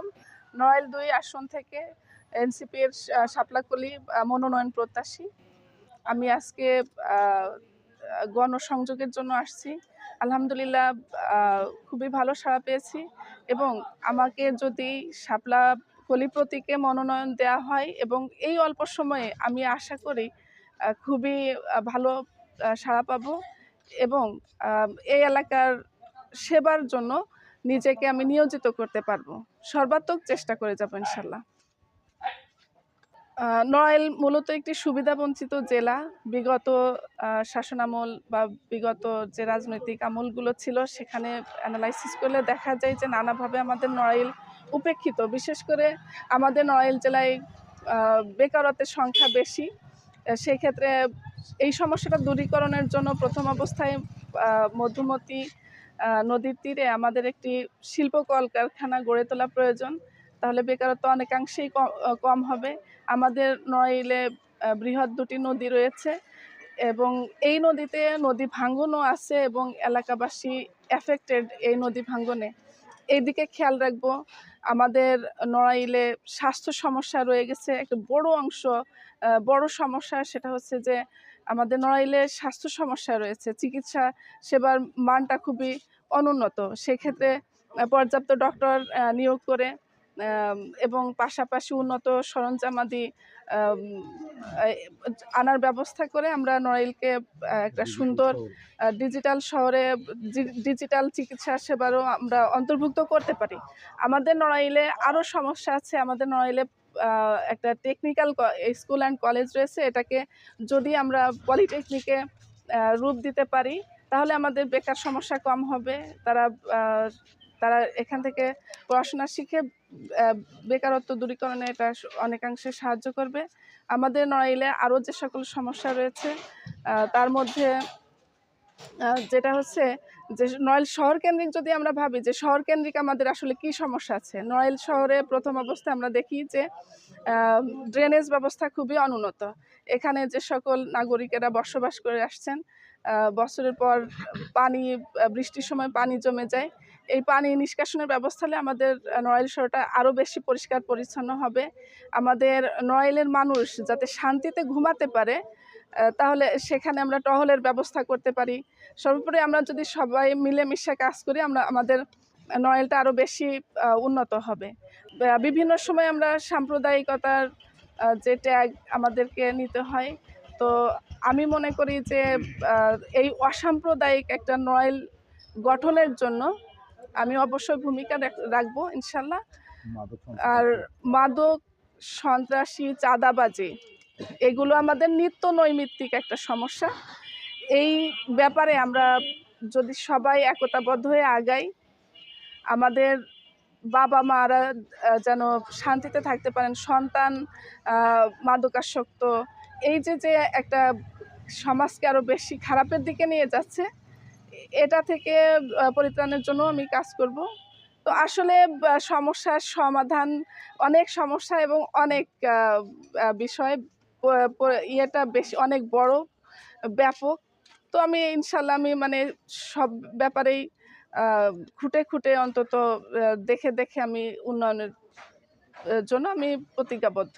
আলম নড়াইল দুই আসন থেকে এনসিপির শাপলাকলি আহ, মনোনয়ন প্রত্যাশী। আমি আজকে গণসংযোগের জন্য আসছি। আলহামদুলিল্লাহ খুবই ভালো সাড়া পেয়েছি এবং আমাকে যদি শাপলা কলি প্রতীকে মনোনয়ন দেওয়া হয় এবং এই অল্প সময়ে আমি আশা করি খুবই ভালো সাড়া পাবো এবং এই এলাকার সেবার জন্য নিজেকে আমি নিয়োজিত করতে পারব। সর্বাত্মক চেষ্টা করে যাব ইনশাল্লাহ নড়াইল মূলত একটি সুবিধাবঞ্চিত জেলা। বিগত শাসনামল বা বিগত যে রাজনৈতিক আমলগুলো ছিল সেখানে অ্যানালাইসিস করলে দেখা যায় যে নানাভাবে আমাদের নড়াইল উপেক্ষিত। বিশেষ করে আমাদের নড়াইল জেলায় বেকারত্বের সংখ্যা বেশি। আহ, সেই ক্ষেত্রে এই সমস্যাটা দূরীকরণের জন্য প্রথম অবস্থায় মধুমতি নদীর তীরে আমাদের একটি শিল্প কলকারখানা গড়ে তোলা প্রয়োজন, তাহলে বেকারত্ব অনেকাংশেই কম হবে। আমাদের নড়াইলে বৃহৎ দুটি নদী রয়েছে এবং এই নদীতে নদী ভাঙ্গনও আছে এবং এলাকাবাসী এফেক্টেড এই নদী ভাঙ্গনে। এইদিকে খেয়াল রাখব, আমাদের নড়াইলে স্বাস্থ্য সমস্যা রয়ে গেছে। একটা বড় অংশ বড় সমস্যা সেটা হচ্ছে যে আমাদের নড়াইলে স্বাস্থ্য সমস্যা রয়েছে চিকিৎসা সেবার মানটা খুবই অনুন্নত। সেক্ষেত্রে পর্যাপ্ত ডক্টর নিয়োগ করে এবং পাশাপাশি উন্নত সরঞ্জামাদি আনার ব্যবস্থা করে আমরা নড়াইলকে একটা সুন্দর ডিজিটাল শহরে ডিজিটাল চিকিৎসা সেবারও আমরা অন্তর্ভুক্ত করতে পারি। আমাদের নড়াইলে আরও সমস্যা আছে আমাদের নড়াইলে একটা টেকনিক্যাল স্কুল অ্যান্ড কলেজ রয়েছে, এটাকে যদি আমরা পলিটেকনিকে রূপ দিতে পারি, তাহলে আমাদের বেকার সমস্যা কম হবে। তারা তারা এখান থেকে পড়াশোনা শিখে বেকারত্ব দূরীকরণে এটা অনেকাংশে সাহায্য করবে। আমাদের নড়াইলে আরও যে সকল সমস্যা রয়েছে তার মধ্যে যেটা হচ্ছে যে নয়েল শহর কেন্দ্রিক যদি আমরা ভাবি যে শহর কেন্দ্রিক আমাদের আসলে কি সমস্যা আছে? নয়েল শহরে প্রথম অবস্থায় আমরা দেখি যে ড্রেনেজ ব্যবস্থা খুবই অনুন্নত। এখানে যে সকল নাগরিকেরা বসবাস করে আসছেন বছরের পর পানি বৃষ্টির সময় পানি জমে যায়। এই পানি নিষ্কাশনের ব্যবস্থা হলে আমাদের নড়াইল শহরটা আরও বেশি পরিষ্কার পরিচ্ছন্ন হবে। আমাদের নড়াইলের মানুষ যাতে শান্তিতে ঘুমাতে পারে তাহলে সেখানে আমরা টহলের ব্যবস্থা করতে পারি। সর্বোপরি আমরা যদি সবাই মিলেমিশে কাজ করি আমরা আমাদের নয়েলটা আরও বেশি উন্নত হবে। বিভিন্ন সময় আমরা সাম্প্রদায়িকতার যে ট্যাগ আমাদেরকে নিতে হয়। তো আমি মনে করি যে এই অসাম্প্রদায়িক একটা নয়েল গঠনের জন্য আমি অবশ্যই ভূমিকা রাখ- রাখব ইনশাল্লাহ। আর মাদক সন্ত্রাসী চাঁদাবাজি এগুলো আমাদের নিত্য নৈমিত্তিক একটা সমস্যা। এই ব্যাপারে আমরা যদি সবাই একতাবদ্ধ হয়ে আগাই, আমাদের বাবা মারা যেন শান্তিতে থাকতে পারেন, সন্তান মাদকাসক্ত, এই যে যে একটা সমাজকে আরও বেশি খারাপের দিকে নিয়ে যাচ্ছে, এটা থেকে পরিত্রাণের জন্য আমি কাজ করব। তো আসলে সমস্যার সমাধান অনেক সমস্যা এবং অনেক বিষয়। ইয়েটা বেশি অনেক বড় ব্যাপক। তো আমি ইনশাল্লাহ আমি মানে সব ব্যাপারেই খুঁটে খুঁটে অন্তত দেখে দেখে আমি উন্নয়নের জন্য আমি প্রতিজ্ঞাবদ্ধ।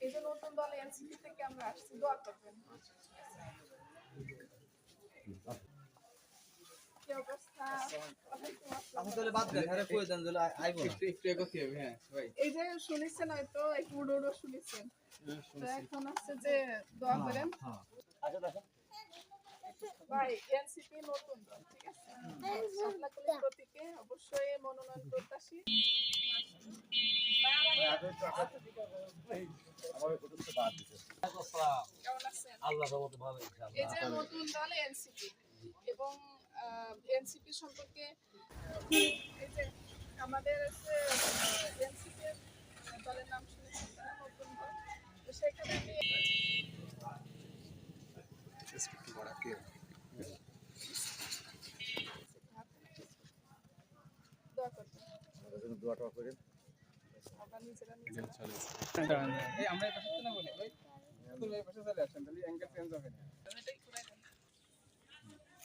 এই যে নতুন দল এনসিপি থেকে আমরা আসছি দোয়া করবেন। কি অবস্থা? ওয়ালাইকুম আসসালাম। আপনি তাহলে বাদ দেন আরে কই দেন তাহলে আইবো না। একটু একটু এগোতে হবে হ্যাঁ ভাই। এই যে শুনেছেন হয়তো একটু উড়ো উড়ো শুনেছেন। তো এখন হচ্ছে যে দোয়া করেন। ভাই এনসিপি নতুন ঠিক আছে? শাপলাকলি প্রতীকে অবশ্যই মনোনয়ন প্রত্যাশী। কেমন আছেন? আল্লাহ ভালো ইনশাআল্লাহ। এই যে নতুন দল এনসিপি। এবং এনসিপি সম্পর্কে এই যে আমাদের এনসিপি দলের নাম তো সেখানে আমি দোয়া করবেন আমরা এই পাশে না বলি ভাই। তুমি এই পাশে চলে আসেন তাহলে অ্যাঙ্গেল চেঞ্জ হবে না এটাই করে দেন। হ্যাঁ আল্লাহ এসপি হিসাবে